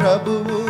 Prabhu.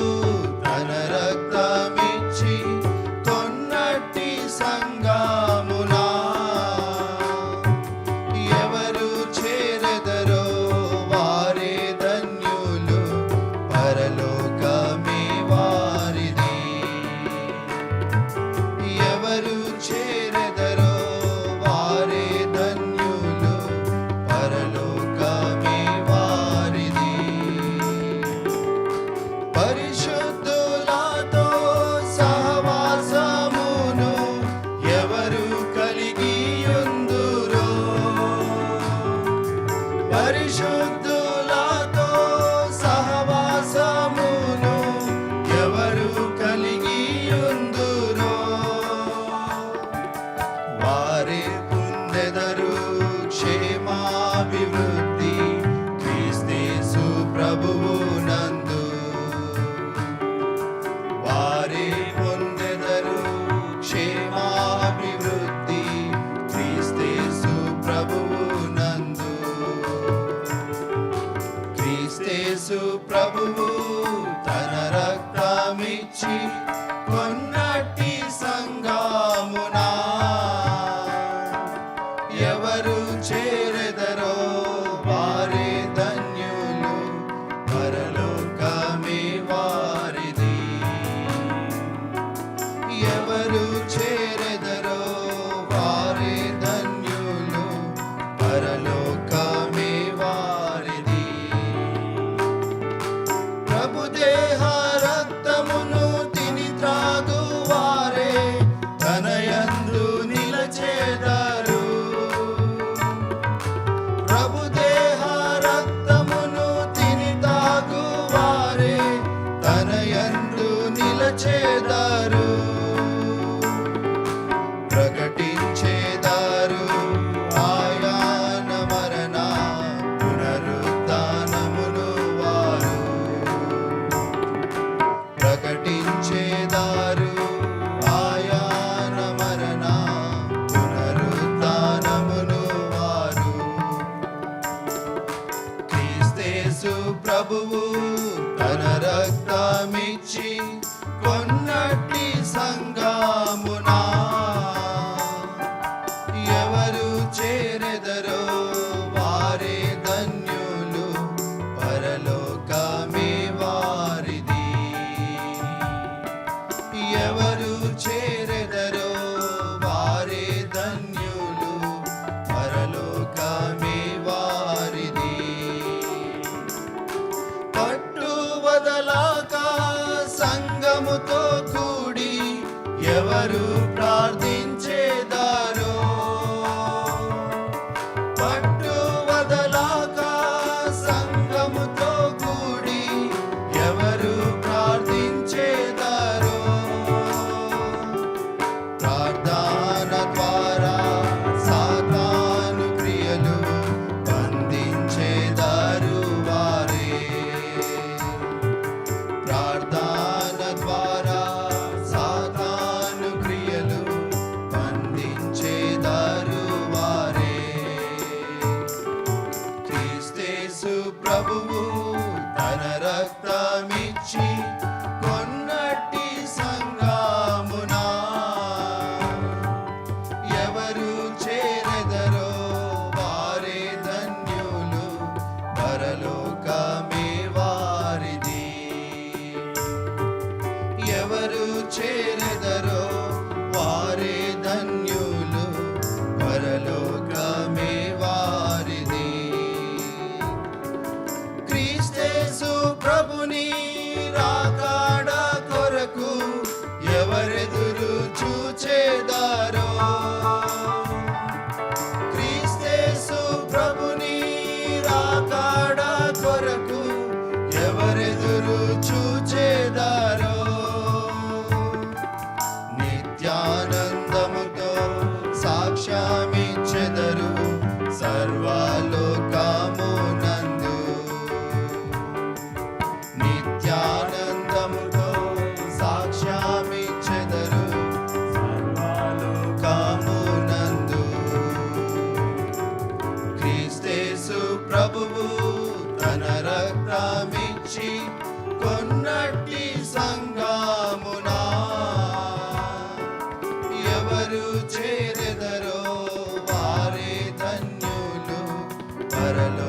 క్రీస్తేసు ప్రభువు తన రక్తమిచ్చి కొన్న ఎవరు ప్రార్థ వరకు ఎవరెదురు చూచేదారో? నిత్యానందముతో సాక్ష్యామిచ్చెదరు సర్వాలోకాము. Para